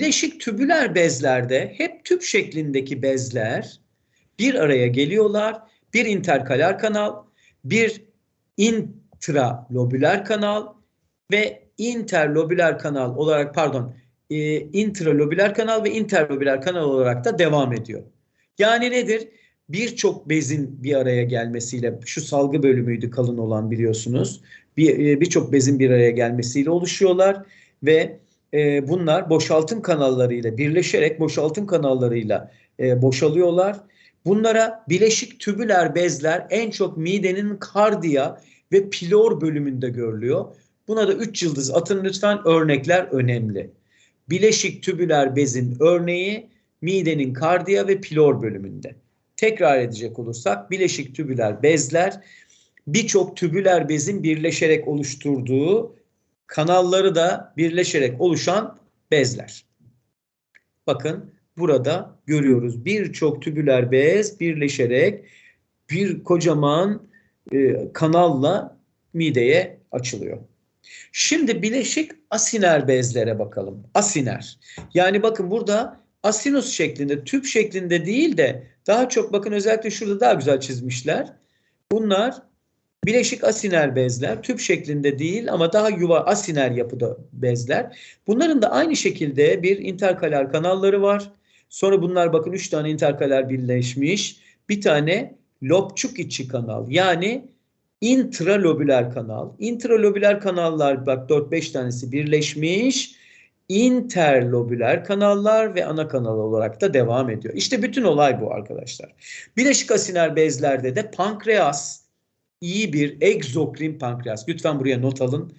Bileşik tübüler bezlerde hep tüp şeklindeki bezler bir araya geliyorlar. Bir interkalar kanal, bir intralobüler kanal ve interlobüler kanal olarak pardon e, intralobüler kanal ve interlobüler kanal olarak da devam ediyor. Yani nedir? Birçok bezin bir araya gelmesiyle şu salgı bölümüydü kalın olan biliyorsunuz. Bir e, birçok bezin bir araya gelmesiyle oluşuyorlar ve e, bunlar boşaltım kanallarıyla birleşerek boşaltım kanallarıyla e, boşalıyorlar. Bunlara bileşik tübüler bezler en çok midenin kardiya ve pilor bölümünde görülüyor. Buna da 3 yıldız atın lütfen örnekler önemli. Bileşik tübüler bezin örneği midenin kardiya ve pilor bölümünde. Tekrar edecek olursak bileşik tübüler bezler birçok tübüler bezin birleşerek oluşturduğu kanalları da birleşerek oluşan bezler. Bakın burada görüyoruz birçok tübüler bez birleşerek bir kocaman e, kanalla mideye açılıyor. Şimdi bileşik asiner bezlere bakalım. Asiner. Yani bakın burada asinus şeklinde, tüp şeklinde değil de daha çok bakın özellikle şurada daha güzel çizmişler. Bunlar bileşik asiner bezler. Tüp şeklinde değil ama daha yuva asiner yapıda bezler. Bunların da aynı şekilde bir interkalar kanalları var. Sonra bunlar bakın 3 tane interkalar birleşmiş. Bir tane lobçuk içi kanal. Yani intralobüler kanal. Intralobüler kanallar bak 4-5 tanesi birleşmiş. Interlobüler kanallar ve ana kanal olarak da devam ediyor. İşte bütün olay bu arkadaşlar. Bileşik asiner bezlerde de pankreas iyi bir egzokrin pankreas. Lütfen buraya not alın.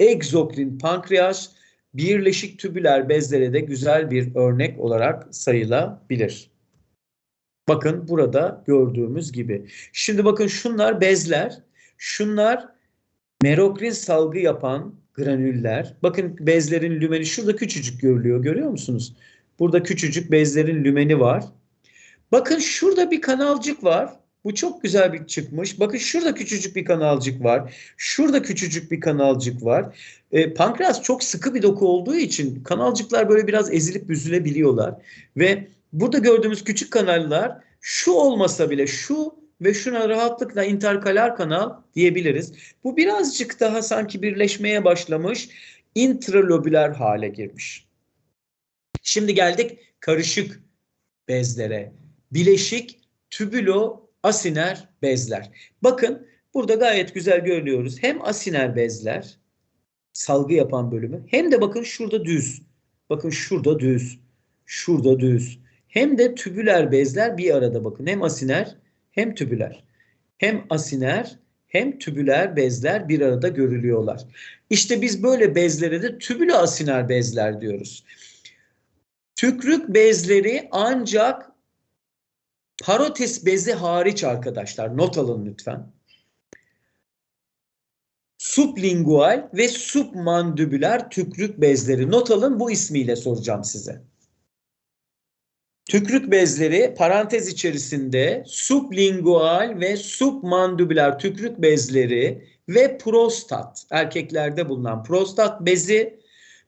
Egzokrin pankreas birleşik tübüler bezlere de güzel bir örnek olarak sayılabilir. Bakın burada gördüğümüz gibi. Şimdi bakın şunlar bezler. Şunlar merokrin salgı yapan granüller. Bakın bezlerin lümeni şurada küçücük görülüyor. Görüyor musunuz? Burada küçücük bezlerin lümeni var. Bakın şurada bir kanalcık var. Bu çok güzel bir çıkmış. Bakın şurada küçücük bir kanalcık var. Şurada küçücük bir kanalcık var. E, pankreas çok sıkı bir doku olduğu için kanalcıklar böyle biraz ezilip büzülebiliyorlar. Ve burada gördüğümüz küçük kanallar şu olmasa bile şu ve şuna rahatlıkla interkalar kanal diyebiliriz. Bu birazcık daha sanki birleşmeye başlamış, intralobüler hale girmiş. Şimdi geldik karışık bezlere. Bileşik tübülo asiner bezler. Bakın burada gayet güzel görüyoruz. Hem asiner bezler salgı yapan bölümü hem de bakın şurada düz. Bakın şurada düz. Şurada düz. Hem de tübüler bezler bir arada bakın. Hem asiner hem tübüler. Hem asiner hem tübüler bezler bir arada görülüyorlar. İşte biz böyle bezlere de tübülü asiner bezler diyoruz. Tükrük bezleri ancak parotis bezi hariç arkadaşlar not alın lütfen. Sublingual ve submandibüler tükrük bezleri not alın bu ismiyle soracağım size. Tükrük bezleri parantez içerisinde sublingual ve submandibüler tükrük bezleri ve prostat erkeklerde bulunan prostat bezi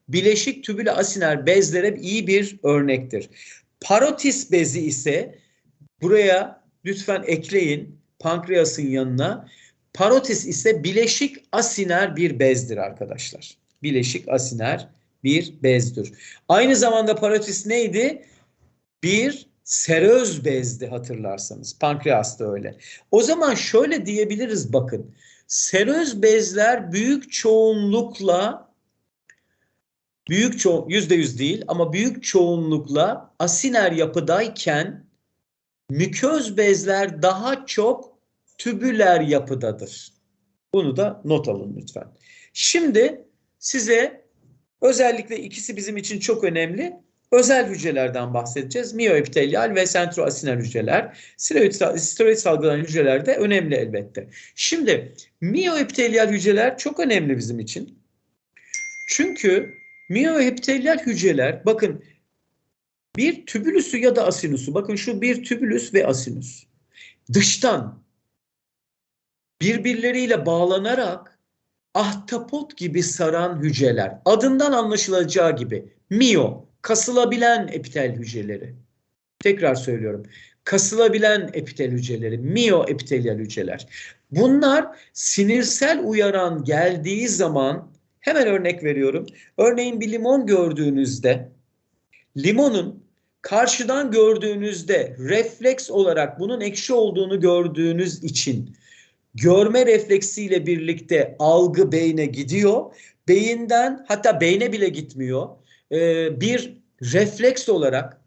bileşik tübülü asiner bezlere iyi bir örnektir. Parotis bezi ise buraya lütfen ekleyin pankreasın yanına. Parotis ise bileşik asiner bir bezdir arkadaşlar. Bileşik asiner bir bezdir. Aynı zamanda parotis neydi? bir seröz bezdi hatırlarsanız. Pankreas da öyle. O zaman şöyle diyebiliriz bakın. Seröz bezler büyük çoğunlukla büyük ço yüzde yüz değil ama büyük çoğunlukla asiner yapıdayken müköz bezler daha çok tübüler yapıdadır. Bunu da not alın lütfen. Şimdi size özellikle ikisi bizim için çok önemli özel hücrelerden bahsedeceğiz. Miyoepitelyal ve sentroasinal hücreler. Steroid, steroid salgılanan hücreler de önemli elbette. Şimdi miyoepitelyal hücreler çok önemli bizim için. Çünkü miyoepitelyal hücreler bakın bir tübülüsü ya da asinusu bakın şu bir tübülüs ve asinus dıştan birbirleriyle bağlanarak ahtapot gibi saran hücreler adından anlaşılacağı gibi miyo kasılabilen epitel hücreleri. Tekrar söylüyorum. Kasılabilen epitel hücreleri, miyoepitelyal hücreler. Bunlar sinirsel uyaran geldiği zaman hemen örnek veriyorum. Örneğin bir limon gördüğünüzde limonun karşıdan gördüğünüzde refleks olarak bunun ekşi olduğunu gördüğünüz için görme refleksiyle birlikte algı beyne gidiyor. Beyinden hatta beyne bile gitmiyor. Ee, bir refleks olarak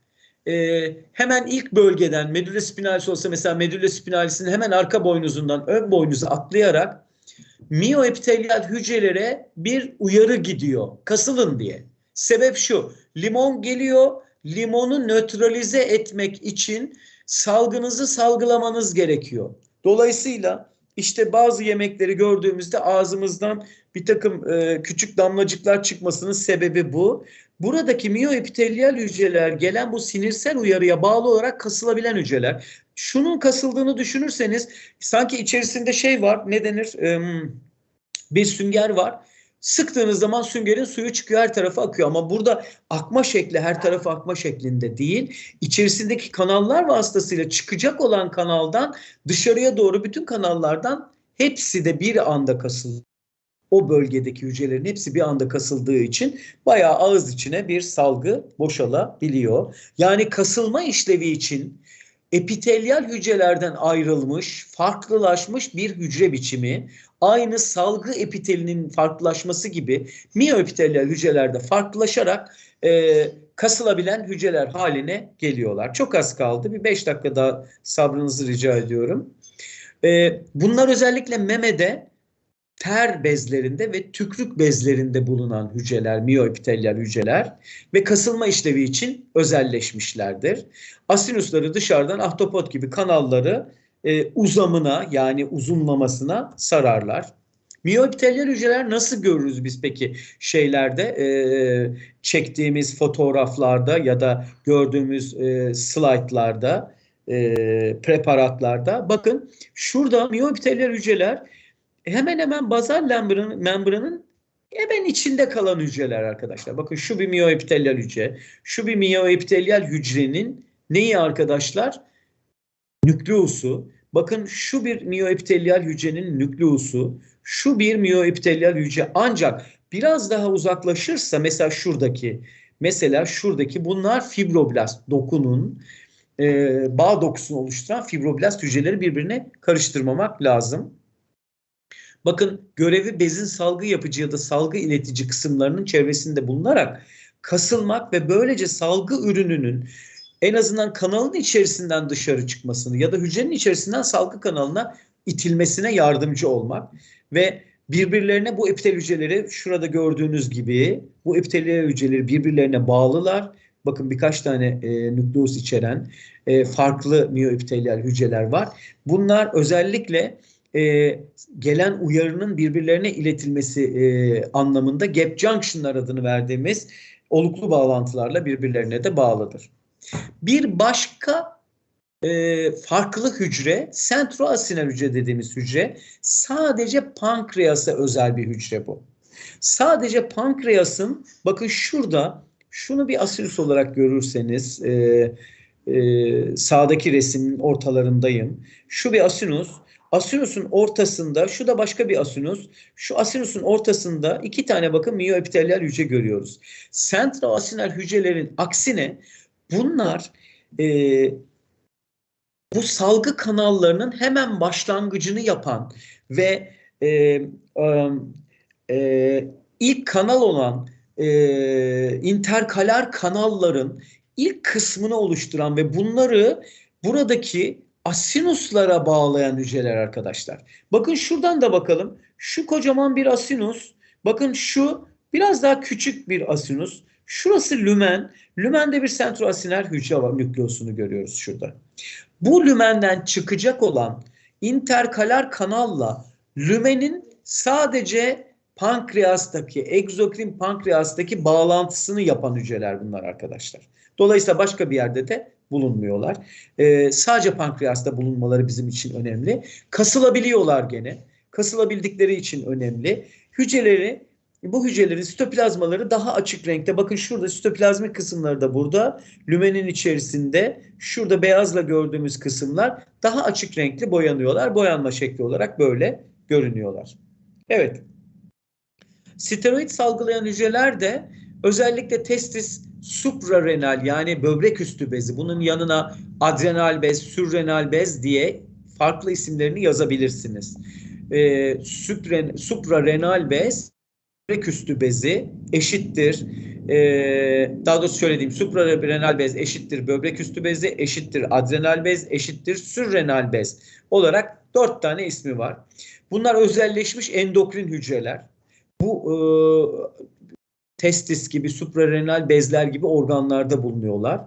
e, hemen ilk bölgeden medulla spinalis olsa mesela medulla spinalis'in hemen arka boynuzundan ön boynuzu atlayarak miyoepitelyal hücrelere bir uyarı gidiyor. Kasılın diye. Sebep şu. Limon geliyor. Limonu nötralize etmek için salgınızı salgılamanız gerekiyor. Dolayısıyla işte bazı yemekleri gördüğümüzde ağzımızdan bir takım e, küçük damlacıklar çıkmasının sebebi bu. Buradaki miyoepitelyal hücreler gelen bu sinirsel uyarıya bağlı olarak kasılabilen hücreler. Şunun kasıldığını düşünürseniz sanki içerisinde şey var ne denir e, bir sünger var. Sıktığınız zaman süngerin suyu çıkıyor her tarafa akıyor ama burada akma şekli her tarafa akma şeklinde değil. İçerisindeki kanallar vasıtasıyla çıkacak olan kanaldan dışarıya doğru bütün kanallardan hepsi de bir anda kasılıyor o bölgedeki hücrelerin hepsi bir anda kasıldığı için bayağı ağız içine bir salgı boşalabiliyor. Yani kasılma işlevi için epitelyal hücrelerden ayrılmış, farklılaşmış bir hücre biçimi aynı salgı epitelinin farklılaşması gibi miyoepitelyal hücrelerde farklılaşarak e, kasılabilen hücreler haline geliyorlar. Çok az kaldı. Bir beş dakika daha sabrınızı rica ediyorum. E, bunlar özellikle memede ter bezlerinde ve tükrük bezlerinde bulunan hücreler, miyoepitelyal hücreler ve kasılma işlevi için özelleşmişlerdir. Asinusları dışarıdan ahtapot gibi kanalları e, uzamına yani uzunlamasına sararlar. Miyoepitelyal hücreler nasıl görürüz biz peki şeylerde e, çektiğimiz fotoğraflarda ya da gördüğümüz e, slaytlarda, e, preparatlarda? Bakın şurada miyoepitelyal hücreler hemen hemen bazal membranın, membranın hemen içinde kalan hücreler arkadaşlar. Bakın şu bir miyoepitelyal hücre. Şu bir miyoepitelyal hücrenin neyi arkadaşlar? Nükleosu. Bakın şu bir miyoepitelyal hücrenin nükleosu. Şu bir miyoepitelyal hücre. Ancak biraz daha uzaklaşırsa mesela şuradaki mesela şuradaki bunlar fibroblast dokunun e, bağ dokusunu oluşturan fibroblast hücreleri birbirine karıştırmamak lazım. Bakın görevi bezin salgı yapıcı ya da salgı iletici kısımlarının çevresinde bulunarak kasılmak ve böylece salgı ürününün en azından kanalın içerisinden dışarı çıkmasını ya da hücrenin içerisinden salgı kanalına itilmesine yardımcı olmak ve birbirlerine bu epitel hücreleri şurada gördüğünüz gibi bu epitel hücreleri birbirlerine bağlılar. Bakın birkaç tane e, nükleus içeren e, farklı miyoepitelyal hücreler var. Bunlar özellikle e, gelen uyarının birbirlerine iletilmesi e, anlamında gap junction'lar adını verdiğimiz oluklu bağlantılarla birbirlerine de bağlıdır. Bir başka e, farklı hücre, sentroasinal hücre dediğimiz hücre, sadece pankreasa özel bir hücre bu. Sadece pankreasın, bakın şurada, şunu bir asinus olarak görürseniz, e, e, sağdaki resmin ortalarındayım. Şu bir asinus, Asinusun ortasında şu da başka bir asinus. Şu asinusun ortasında iki tane bakın miyoepitelyal hücre görüyoruz. Sentroasinal hücrelerin aksine bunlar e, bu salgı kanallarının hemen başlangıcını yapan ve e, e, e, ilk kanal olan e, interkalar kanalların ilk kısmını oluşturan ve bunları buradaki asinuslara bağlayan hücreler arkadaşlar. Bakın şuradan da bakalım. Şu kocaman bir asinus. Bakın şu biraz daha küçük bir asinus. Şurası lümen. Lümende bir sentroasinal hücre var. Nükleosunu görüyoruz şurada. Bu lümenden çıkacak olan interkalar kanalla lümenin sadece pankreastaki, egzokrin pankreastaki bağlantısını yapan hücreler bunlar arkadaşlar. Dolayısıyla başka bir yerde de bulunmuyorlar. E, sadece pankreasta bulunmaları bizim için önemli. Kasılabiliyorlar gene. Kasılabildikleri için önemli. Hücreleri bu hücrelerin sitoplazmaları daha açık renkte. Bakın şurada sitoplazmik kısımları da burada. Lümenin içerisinde şurada beyazla gördüğümüz kısımlar daha açık renkli boyanıyorlar. Boyanma şekli olarak böyle görünüyorlar. Evet. Steroid salgılayan hücreler de özellikle testis suprarenal yani böbrek üstü bezi bunun yanına adrenal bez, sürrenal bez diye farklı isimlerini yazabilirsiniz. Ee, suprarenal bez böbrek üstü bezi eşittir. Ee, daha doğrusu söylediğim suprarenal bez eşittir böbrek üstü bezi eşittir adrenal bez eşittir sürrenal bez olarak dört tane ismi var. Bunlar özelleşmiş endokrin hücreler. Bu e, testis gibi, suprarenal bezler gibi organlarda bulunuyorlar.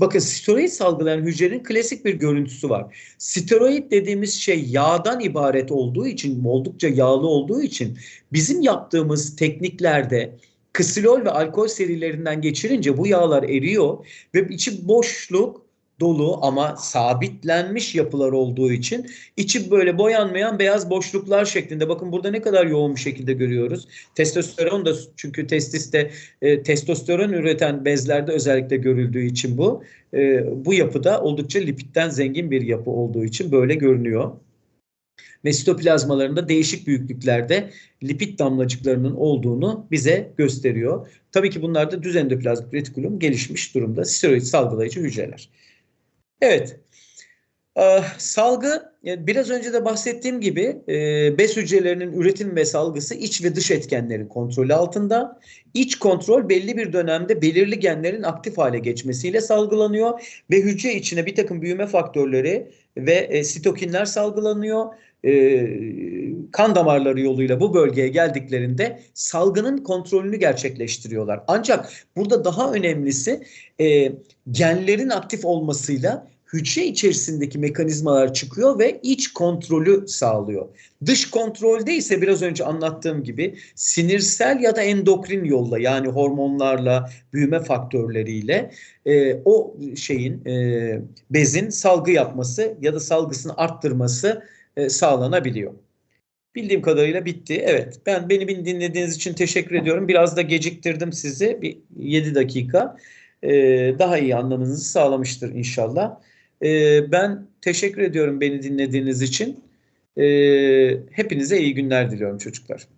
Bakın steroid salgılayan hücrenin klasik bir görüntüsü var. Steroid dediğimiz şey yağdan ibaret olduğu için, oldukça yağlı olduğu için bizim yaptığımız tekniklerde ksilol ve alkol serilerinden geçirince bu yağlar eriyor ve içi boşluk dolu ama sabitlenmiş yapılar olduğu için içi böyle boyanmayan beyaz boşluklar şeklinde. Bakın burada ne kadar yoğun bir şekilde görüyoruz. Testosteron da çünkü testiste e, testosteron üreten bezlerde özellikle görüldüğü için bu. E, bu yapıda oldukça lipitten zengin bir yapı olduğu için böyle görünüyor. Ve sitoplazmalarında değişik büyüklüklerde lipid damlacıklarının olduğunu bize gösteriyor. Tabii ki bunlarda düz endoplazmik retikulum gelişmiş durumda steroid salgılayıcı hücreler. Evet. Ee, salgı biraz önce de bahsettiğim gibi e, bez hücrelerinin üretim ve salgısı iç ve dış etkenlerin kontrolü altında. İç kontrol belli bir dönemde belirli genlerin aktif hale geçmesiyle salgılanıyor ve hücre içine bir takım büyüme faktörleri ve e, sitokinler salgılanıyor. E, kan damarları yoluyla bu bölgeye geldiklerinde salgının kontrolünü gerçekleştiriyorlar. Ancak burada daha önemlisi genlerin aktif olmasıyla hücre içerisindeki mekanizmalar çıkıyor ve iç kontrolü sağlıyor. Dış kontrolde ise biraz önce anlattığım gibi sinirsel ya da endokrin yolla yani hormonlarla, büyüme faktörleriyle e, o şeyin e, bezin salgı yapması ya da salgısını arttırması e, sağlanabiliyor. Bildiğim kadarıyla bitti. Evet. Ben beni dinlediğiniz için teşekkür ediyorum. Biraz da geciktirdim sizi. Bir 7 dakika. Ee, daha iyi anlamanızı sağlamıştır inşallah. Ee, ben teşekkür ediyorum beni dinlediğiniz için. Ee, hepinize iyi günler diliyorum çocuklar.